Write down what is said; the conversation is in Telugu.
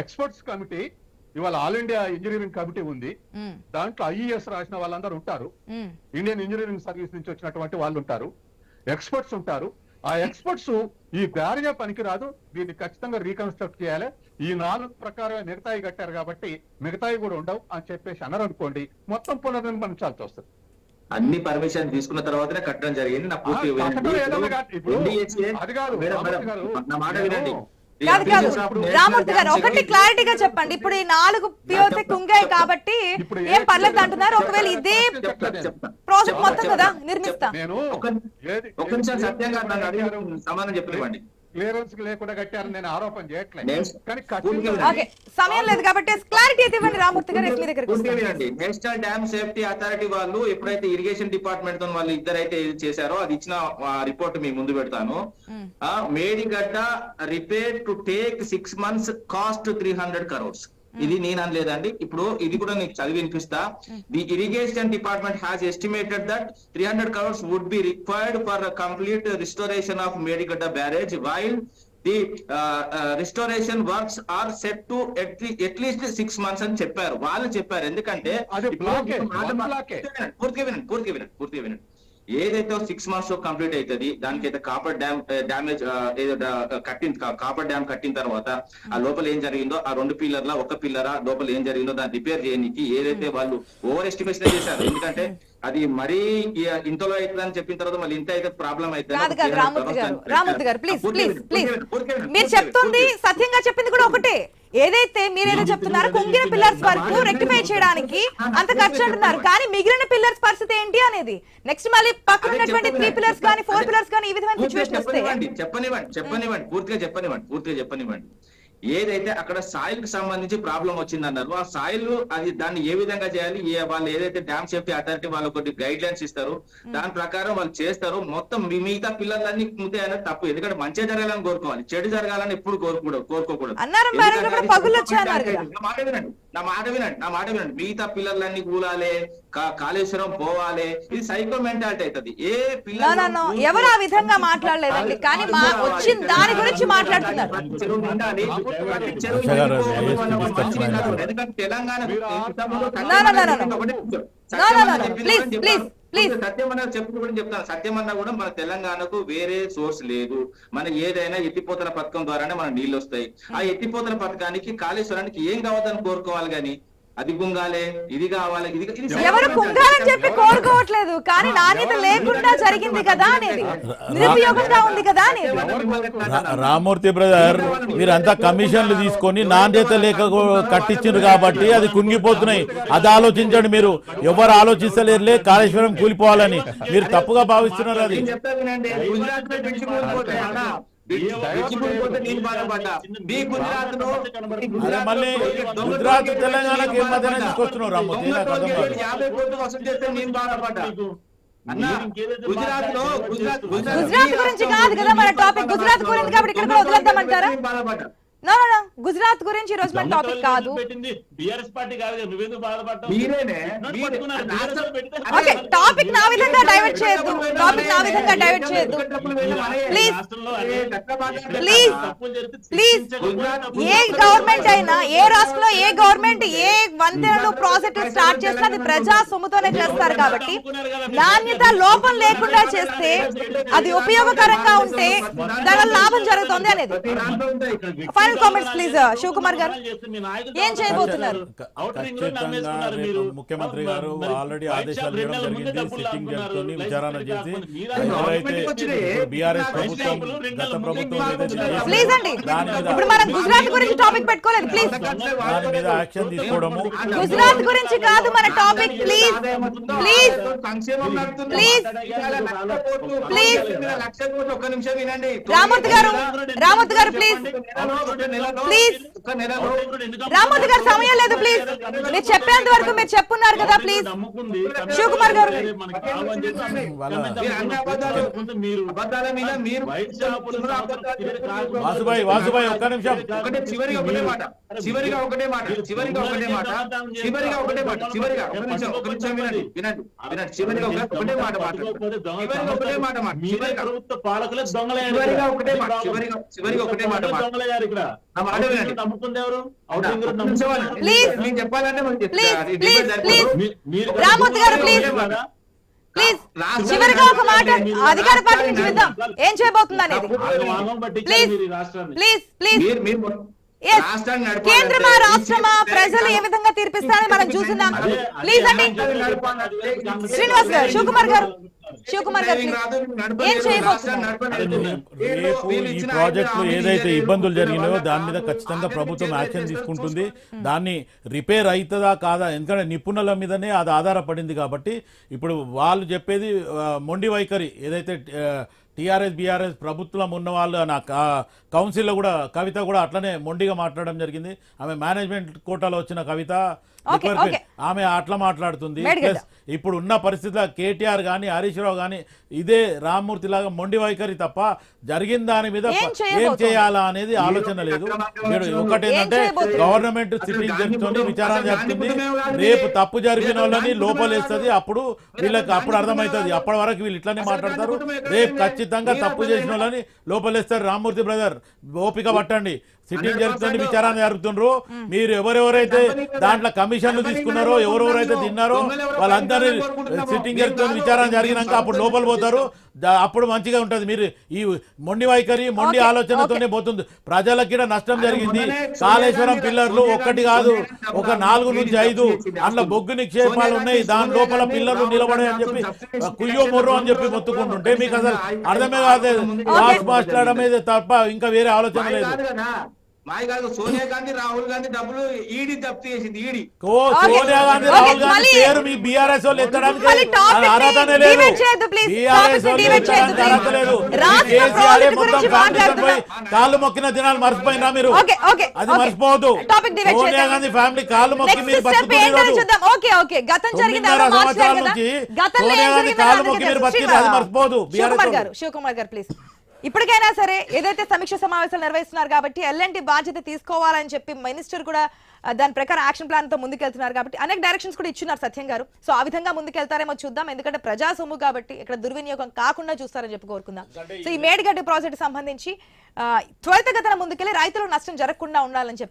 ఎక్స్పర్ట్స్ కమిటీ ఇవాళ ఆల్ ఇండియా ఇంజనీరింగ్ కమిటీ ఉంది. దాంట్లో ఐఈఎస్ రాసిన వాళ్ళందరూ ఉంటారు. ఇండియన్ ఇంజనీరింగ్ సర్వీస్ నుంచి వచ్చినటువంటి వాళ్ళు ఉంటారు. ఎక్స్పర్ట్స్ ఉంటారు. ఆ ఎక్స్పర్ట్స్ ఈ బ్యారేజే పనికిరాదు. దీన్ని ఖచ్చితంగా రీకన్స్ట్రక్ట్ చేయాలి. ఈ నాలుగు ప్రకారమే మిగతాయి కట్టారు కాబట్టి మిగతాయి కూడా ఉండవు అని చెప్పేసి అన్నారు అనుకోండి మొత్తం పునర్నిర్మించాల్సి వస్తుంది. అన్ని పర్మిషన్ తీసుకున్న తర్వాతనే కట్టడం జరిగింది. నా పూర్తి. నా మాట వినండి. కాదు కాదు. రామూర్తి గారు ఒకటి క్లారిటీగా చెప్పండి. ఇప్పుడు ఈ నాలుగు పిఓసి కుంగాయి కాబట్టి ఏం పర్లేదు అంటున్నారు. ఒకవేళ ఇదే. ప్రాజెక్ట్ మొత్తం కదా. నిర్మిస్తా. నేను ఒక- ఏది? ఒక నిమిషం సత్యంగా సమాధానం చెప్పనివ్వండి. క్లియరెన్స్ లేకుండా కట్టారని నేను ఆరోపణ చేయట్లేదు. కానీ పూర్తిగా ఖచ్చితంగా ఓకే సమయం లేదు కాబట్టి క్లారిటీ అయితే ఇవ్వండి రామూర్తి గారు మీ దగ్గరికి నేషనల్ డ్యామ్ సేఫ్టీ అథారిటీ వాళ్ళు ఎప్పుడైతే ఇరిగేషన్ డిపార్ట్మెంట్తో వాళ్ళు ఇద్దరైతే ఇది చేశారో అది ఇచ్చిన రిపోర్ట్ మీ ముందు పెడతాను. Medigadda repair to take six months cost three hundred crores. ఇది నేను అనలేదండి. ఇప్పుడు ఇది కూడా నీకు చదివి వినిపిస్తా. The irrigation department has estimated that three hundred crores would be required for complete restoration of Medigadda barrage while the restoration works are set to at least six months అని చెప్పారు. వాళ్ళు చెప్పారు. ఎందుకంటే. పూర్తిగా వినండి పూర్తిగా వినండి పూర్తిగా వినండి ఏదైతే సిక్స్ మంత్స్లో కంప్లీట్ అవుతుంది దానికైతే కాపర్ డ్యామ్ డ్యామేజ్ ఏదో కట్టిన కాపర్ డ్యామ్ కట్టిన తర్వాత ఆ లోపల ఏం జరిగిందో ఆ రెండు పిల్లర్ల ఒక పిల్లరా లోపల ఏం జరిగిందో దాన్ని రిపేర్ చేయడానికి ఏదైతే వాళ్ళు ఓవర్ ఎస్టిమేషన్ చేశారు ఎందుకంటే అది మరీ ఇంతలో అవుతుందని చెప్పిన తర్వాత మళ్ళీ ఇంత అయితే ప్రాబ్లం అయితే కాదు కాదు రామూర్తి గారు రామూర్తి గారు ప్లీజ్ ప్లీజ్ ప్లీజ్ మీరు చెప్తుంది సత్యంగా చెప్పింది కూడా ఒకటే. ఏదైతే మీరేదో చెప్తున్నారు కుంగిన పిల్లర్స్ వరకు రెక్టిఫై చేయడానికి అంత ఖర్చు అంటున్నారు. కానీ మిగిలిన పిల్లర్స్ పరిస్థితి ఏంటి అనేది? నెక్స్ట్ మళ్ళీ పక్కన ఉన్నటువంటి త్రీ పిల్లర్స్ కానీ ఫోర్ పిల్లర్స్ కానీ ఈ విధమైన చెప్పనివ్వండి చెప్పనివ్వండి చెప్పనివ్వండి పూర్తిగా చెప్పనివ్వండి పూర్తిగా చెప్పనివ్వండి. ఏదైతే అక్కడ సాయిల్కి సంబంధించి ప్రాబ్లం వచ్చింది అన్నారు ఆ సాయిల్ అది దాన్ని ఏ విధంగా చేయాలి? వాళ్ళు ఏదైతే డ్యామ్ సేఫ్టీ అథారిటీ వాళ్ళు ఒకటి గైడ్ లైన్స్ ఇస్తారు దాని ప్రకారం వాళ్ళు చేస్తారు. మొత్తం మిగతా పిల్లలన్నీ ముందే అనేది తప్పు. ఎందుకంటే మంచిగా జరగాలని కోరుకోవాలి. చెడు జరగాలని ఎప్పుడు కోరుకోకూడదు. కోరుకోకూడదు నా మాట వినండి నా మాట వినండి. మిగతా పిల్లలన్నీ కూలాలి కా- కాళేశ్వరం పోవాలి. ఇది సైకో మెంటాలిటీ అవుతుంది. ఏ పిల్లలు. ఎవరు ఆ విధంగా మాట్లాడలేదండి. కానీ మా వచ్చిన దాని గురించి మాట్లాడుతున్నారు. తెలంగాణ మీరు ఆ- చెప్పింది Please, కూడా please, చెప్తాను. చెప్పు కూడా చెప్తాను. సత్యమన్న కూడా మన తెలంగాణకు వేరే సోర్స్ లేదు. మన ఏదైనా ఎత్తిపోతల పథకం ద్వారానే మన నీళ్ళు వస్తాయి. ఆ ఎత్తిపోతల పథకానికి కాళేశ్వరానికి ఏం కావద్దని కోరుకోవాలి గాని అది గుంగాలే ఇది కావాలి ఇది ఎవరు కుంగాలని చెప్పి కోరుకోవట్లేదు కానీ నాణ్యత లేకుండా జరిగింది కదా అనేది. నిరుపయోగంగా ఉంది కదా అనేది. రామూర్తి బ్రదర్ మీరంతా కమిషన్లు తీసుకొని నాణ్యత లేక కట్టించారు కాబట్టి అది కుంగిపోతున్నాయి. అది ఆలోచించండి మీరు. ఎవరు ఆలోచిస్తలేరులే కాళేశ్వరం కూలిపోవాలని. మీరు తప్పుగా భావిస్తున్నారు అది. గుజరాత్ తెలంగాణకి మధ్యన. యాభై కోట్లు వసూలు చేస్తే నేను బాధపడ్డా. గుజరాత్లో గుజరాత్ గుజరాత్ గురించి కాదు కదా మన టాపిక్. గుజరాత్ గురించి కాబట్టి ఇక్కడ కూడా వదిలేద్దామంటారా? బాధపడ్డా? నో నో నో గుజరాత్ గురించి ఈ రోజు మన టాపిక్ కాదు. బిఆర్ఎస్ పార్టీ నువ్వెందుకు బాధపడ్డావు? ఓకే టాపిక్ నా విధంగా డైవర్ట్ చేయొద్దు. టాపిక్ నా విధంగా డైవర్ట్ చేయొద్దు. ప్లీజ్ ప్లీజ్ ప్లీజ్ ఏ గవర్నమెంట్ అయినా ఏ రాష్ట్రంలో ఏ గవర్నమెంట్ ఏ వంతెనలు ప్రాజెక్టు స్టార్ట్ చేసినా అది ప్రజా సొమ్ముతోనే చేస్తారు కాబట్టి నాణ్యత లోపం లేకుండా చేస్తే అది ఉపయోగకరంగా ఉంటే దానివల్ల లాభం జరుగుతుంది అనేది. ఫైనల్ కామెంట్స్ ప్లీజ్ గారు చేస్తే మీ నాయకులు ఏం చేయబోతున్నారు? ముఖ్యమంత్రి గారు ఆల్రెడీ ఆదేశాలు ఇవ్వడం జరిగింది. డబ్బులు సిట్టింగ్ లైసెన్స్ విచారణ చేసి ఎవరైతే. బీఆర్ఎస్ ప్రభుత్వం గత ప్రభుత్వం ప్లీజ్ అండి ఇప్పుడు మనం గుజరాత్ గురించి టాపిక్ పెట్టుకోలేదు ప్లీజ్ దాని మీద యాక్షన్ తీసుకోవడము. గుజరాత్ గురించి కాదు మన topic please please. Please. Please. లక్ష కోట్లు ఒక్క నిమిషం వినండి రామూర్తి గారు రామూర్తి గారు ప్లీజ్ ప్లీజ్. ఒక నెలలో రామూర్తి గారు సమయం లేదు ప్లీజ్ మీరు చెప్పేంత వరకు మీరు చెప్పున్నారు కదా ప్లీజ్ శివకుమార్ గారు. మీరు అన్ని అబద్ధాలు మీరు అబద్ధాల మీద మీరు వైట్ షాపులు వాసుబాయ్ వాసుబాయ్ ఒక్క నిమిషం ఒకటే చివరిగా ఒకటే మాట చివరిగా ఒకటే మాట చివరిగా ఒకటే మాట చివరిగా ఒకటే మాట చివరిగా ఒక నిమిషం ఒక నిమిషం వినండి వినండి వినండి చివరిగా ఒక- ఒకటే మాట మాట్లాడు చివరిగా ఒకటే మాట మాట మీరే చివరిగా ప్రభుత్వ పాలకులే దొంగలే చివరిగా ఒకటే మాట చివరిగా చివరిగా ఒకటే మాట మాట నమ్ముకుంది ఎవరు? ఔటింగ్. నేను చెప్పాలంటే రామూర్తి గారు? ప్లీజ్ చివరిగా ఒక మాట అధికార పార్టీ నుంచి విద్దాం ఏం చేయబోతుంది అనేది ఆగం ఆగం పట్టించారు ప్లీజ్ మీరు ఈ రాష్ట్రాన్ని. ప్లీజ్ కేంద్రమా రాష్ట్రమా ప్రజలు ఏ విధంగా తీర్పిస్తారని మనం చూస్తున్నాం ప్లీజ్ అండి. శ్రీనివాస్ గారు శివకుమార్ గారు. శివకుమార్ గారు ఏం చేయబోతున్నారు ఈ ఏదైతే. ఇబ్బందులు జరిగినాయో దాని మీద ఖచ్చితంగా ప్రభుత్వం. యాక్షన్ తీసుకుంటుంది. దాన్ని రిపేర్ అవుతుందా కాదా ఎందుకంటే నిపుణుల మీదనే అది ఆధారపడింది కాబట్టి ఇప్పుడు వాళ్ళు చెప్పేది మొండి వైఖరి ఏదైతే టీఆర్ఎస్ బీఆర్ఎస్ ప్రభుత్వం ఉన్న వాళ్ళు నా కౌన్సిల్లో కూడా కవిత కూడా అట్లనే మొండిగా మాట్లాడడం జరిగింది ఆమె మేనేజ్మెంట్ కోటాలో వచ్చిన కవిత. ఆమె అట్లా మాట్లాడుతుంది. ప్లస్ ఇప్పుడు ఉన్న పరిస్థితిలో కేటీఆర్ కానీ హరీష్ రావు కానీ ఇదే రామ్మూర్తి లాగా మొండి వైఖరి తప్ప జరిగిన దాని మీద ఏం? చేయాలా అనేది ఆలోచన లేదు మీరు ఒకటేంటంటే? గవర్నమెంట్ సిట్టింగ్ విచారణ కాదు రేపు. తప్పు జరిపిన రేపు వాళ్ళని లోపలేస్తుంది అప్పుడు. వీళ్ళకి అప్పుడు అర్థమవుతుంది అప్పటి వరకు వీళ్ళు ఇట్లానే మాట్లాడతారు రేపు కాదు. ఖచ్చితంగా తప్పు చేసిన వాళ్ళని లోపలేస్తారు. రామ్మూర్తి బ్రదర్ ఓపిక పట్టండి. సిట్టింగ్ జరుగుతుంది విచారణ జరుగుతుండ్రు మీరు ఎవరెవరైతే దాంట్లో కమిషన్లు తీసుకున్నారో ఎవరెవరైతే తిన్నారో వాళ్ళందరి సిట్టింగ్ జరుగుతుంది విచారణ జరిగినాక అప్పుడు లోపల పోతారు. అప్పుడు మంచిగా ఉంటది. మీరు ఈ మొండి వైఖరి మొండి ఆలోచనతోనే పోతుంది. ప్రజలకి కూడా నష్టం జరిగింది. కాళేశ్వరం పిల్లర్లు ఒక్కటి కాదు ఒక నాలుగు నుంచి ఐదు. అందులో బొగ్గు నిక్షేపాలు ఉన్నాయి. దాని లోపల పిల్లర్లు నిలబడే అని చెప్పి కుయ్యో మొర్రో అని చెప్పి మొత్తుకుంటుంటే మీకు అసలు అర్థమే కాదు మాట్లాడమే తప్ప ఇంకా వేరే ఆలోచన లేదు. మాయ కాదు సోనియా గాంధీ రాహుల్ గాంధీ డబ్బులు ఈడీ జప్తు చేసింది ఈడీ. ఓ సోనియా గాంధీ Okay, రాహుల్ గాంధీ మళ్ళీ- పేరు మీ బీఆర్ఎస్ వాళ్ళు ఎత్తడానికి మళ్ళీ topic ని అర్హతనే లేదు. divert చేయొద్దు, please. బీఆర్ఎస్ Topic ని divert చేయొద్దు, please. అర్హత లేదు. రాష్ట్ర కేసీఆర్ project మొత్తం గురించి ఫ్యామిలీ పోయి మాట్లాడుతున్నాం. కాళ్ళు మొక్కిన దినాలు మర్చిపోయినా మీరు? అది. మర్చిపోవద్దు. సోనియా. గాంధీ ఫ్యామిలీ కాళ్ళు మొక్కి మీరు బతుకుతున్నారు సోనియా గాంధీ జరిగిందో కాళ్ళు మొక్కి మీరు. బతికిండ్రు, అది గారు శివకుమార్ గారు ప్లీజ్ ఇప్పటికైనా సరే ఏదైతే సమీక్ష సమావేశాలు నిర్వహిస్తున్నారు కాబట్టి ఎల్ఎన్టీ బాధ్యత తీసుకోవాలని చెప్పి మినిస్టర్ కూడా దాని ప్రకారం యాక్షన్ ప్లాన్తో ముందుకెళ్తున్నారు కాబట్టి అనేక డైరెక్షన్స్ కూడా ఇచ్చున్నారు సత్యం గారు. సో ఆ విధంగా ముందుకెళ్తారేమో చూద్దాం. ఎందుకంటే ప్రజా సొమ్ము కాబట్టి ఇక్కడ దుర్వినియోగం కాకుండా చూస్తారని చెప్పి కోరుకుందాం. సో ఈ మేడిగడ్డ ప్రాజెక్ట్ సంబంధించి త్వరితగతిన ముందుకెళ్ళి రైతులకు నష్టం జరగకుండా ఉండాలని చెప్పి